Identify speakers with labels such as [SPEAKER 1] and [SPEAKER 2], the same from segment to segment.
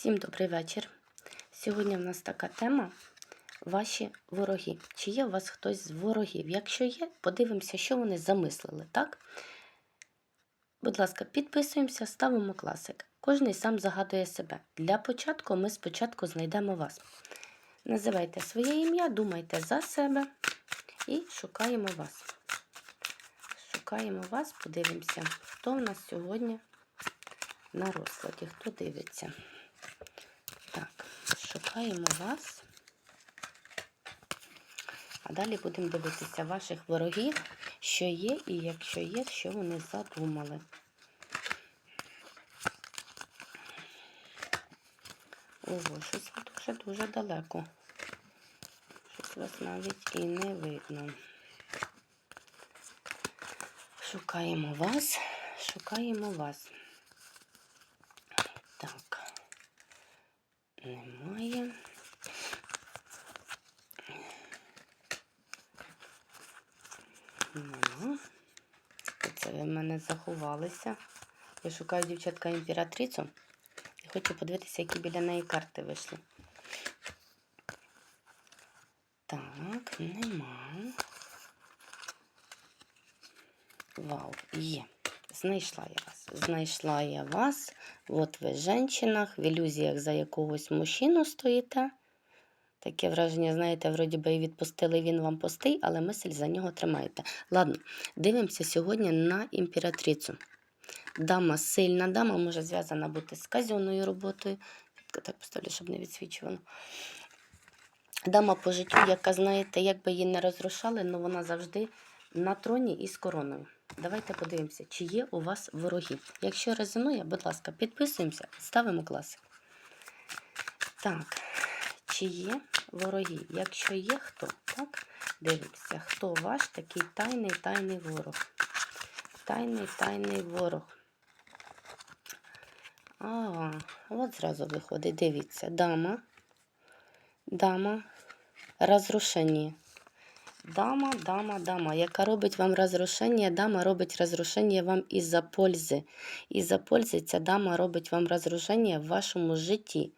[SPEAKER 1] Всім добрий вечір. Сьогодні в нас така тема ваші вороги. Чи є у вас хтось з ворогів? Якщо є, подивимося, що вони замислили, так? Будь ласка, підписуємося, ставимо класик. Кожний сам загадує себе. Для початку ми спочатку знайдемо вас. Називайте своє ім'я, думайте за себе і шукаємо вас. Шукаємо вас, подивимося, хто в нас сьогодні на розкладі, хто дивиться. Так, шукаємо вас. А далі будемо дивитися ваших ворогів, що є, і якщо є, що вони задумали. Ого, щось ви дуже-дуже далеко. Щось вас навіть і не видно. Шукаємо вас, шукаємо вас. Так. Немає. Нема. Це ви в мене заховалися. Я шукаю дівчатка імператрицю і хочу подивитися, які біля неї карти вийшли. Так, нема. Вау, є. Знайшла я вас. Знайшла я вас. От ви в в ілюзіях за якогось мужчину стоїте. Таке враження, знаєте, вроді би і відпустили, він вам пустий, але мисль за нього тримаєте. Ладно, дивимося сьогодні на імператрицю. Дама сильна, дама може зв'язана бути з казенною роботою. Так поставлю, щоб не відсвічувано. Дама по життю, яка, знаєте, як би її не розрушали, але вона завжди на троні і з короною. Давайте подивимося, чи є у вас вороги. Якщо резонує, будь ласка, підписуємося, ставимо класик. Так, чи є вороги? Якщо є, хто? Так, дивимося, хто ваш такий тайний тайний ворог. Тайний тайний ворог. А, от зразу виходить, дивіться, дама, дама, розрушення. Дама, дама, дама, яка робить вам розрушення, дама робить розрушення вам із-за пользи. Із-за пользи ця дама робить вам розрушення в вашому житті.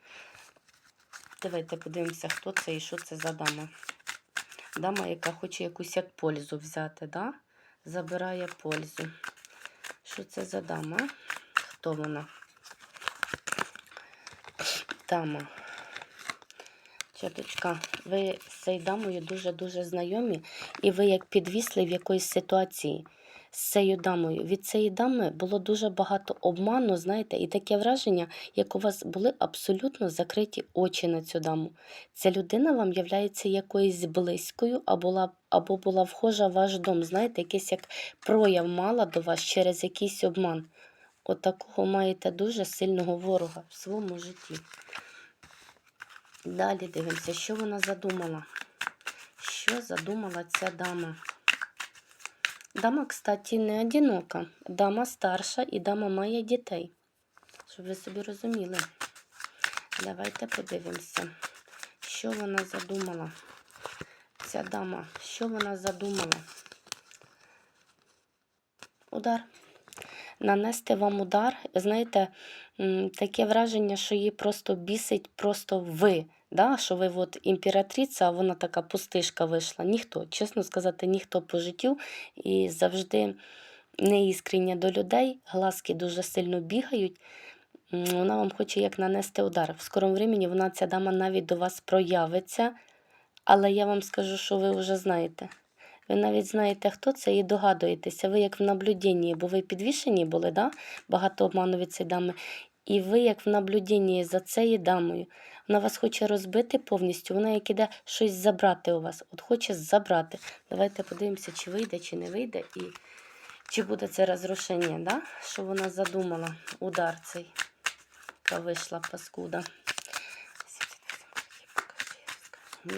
[SPEAKER 1] Давайте подивимося, хто це і що це за дама. Дама, яка хоче якусь як пользу взяти, да? забирає пользу. Що це за дама? Хто вона? Дама. Чаточка, ви з цією дамою дуже-дуже знайомі, і ви як підвісли в якоїсь ситуації з цією дамою. Від цієї дами було дуже багато обману, знаєте, і таке враження, як у вас були абсолютно закриті очі на цю даму. Ця людина вам являється якоюсь близькою, або була, або була вхожа в ваш дом, знаєте, якийсь як прояв мала до вас через якийсь обман. От маєте дуже сильного ворога в своєму житті. Далі дивимося, що вона задумала. Що задумала ця дама? Дама, кстати, не одинока. Дама старша і дама має дітей. Щоб ви собі розуміли. Давайте подивимося, що вона задумала. Ця дама, що вона задумала? Удар. Нанести вам удар, знаєте, таке враження, що її просто бісить просто ви. Да? Що ви от імператриця, а вона така пустишка вийшла. Ніхто, чесно сказати, ніхто по життю і завжди неіскрення до людей, глазки дуже сильно бігають. Вона вам хоче як нанести удар. В скорому времені вона, ця дама, навіть до вас проявиться, але я вам скажу, що ви вже знаєте. Ви навіть знаєте, хто це, і догадуєтеся. Ви як в наблюденні, бо ви підвішені були, да? багато обману дами. І ви, як в наблюденні за цією дамою, вона вас хоче розбити повністю, вона як іде щось забрати у вас. От хоче забрати. Давайте подивимося, чи вийде, чи не вийде, і чи буде це розрушення, да? що вона задумала, удар цей, яка вийшла паскуда.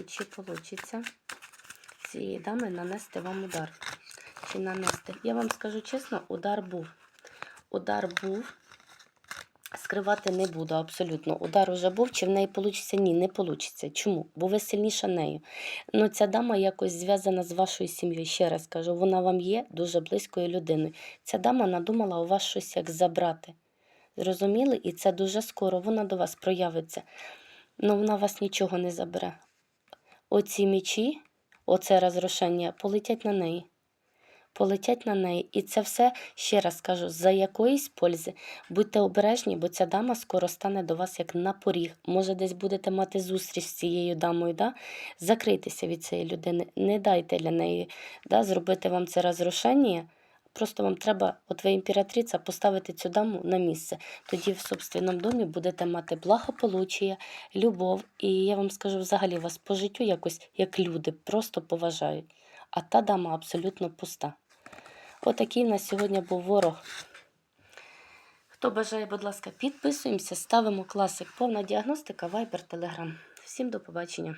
[SPEAKER 1] Чи вийде цієї дами нанести вам удар. Чи нанести? Я вам скажу чесно, удар був. Удар був. Скривати не буду абсолютно. Удар уже був, чи в неї вийде? Ні, не вийде. Чому? Бо ви сильніша нею. Ну, ця дама якось зв'язана з вашою сім'єю. Ще раз кажу, вона вам є дуже близькою людиною. Ця дама надумала у вас щось як забрати. Зрозуміли? І це дуже скоро вона до вас проявиться. Ну, вона вас нічого не забере. Оці мічі, оце розрушення, полетять на неї. Полетять на неї. І це все, ще раз кажу, за якоїсь пользи. Будьте обережні, бо ця дама скоро стане до вас як на поріг. Може, десь будете мати зустріч з цією дамою, да? закрийтеся від цієї людини, не дайте для неї да, зробити вам це розрушення. Просто вам треба, от ви імператриця, поставити цю даму на місце. Тоді в собственному домі будете мати благополуччя, любов. І я вам скажу, взагалі вас по життю якось як люди просто поважають. А та дама абсолютно пуста. Отакий в нас сьогодні був ворог. Хто бажає, будь ласка, підписуємося, ставимо класик. Повна діагностика, Viber, Telegram. Всім до побачення.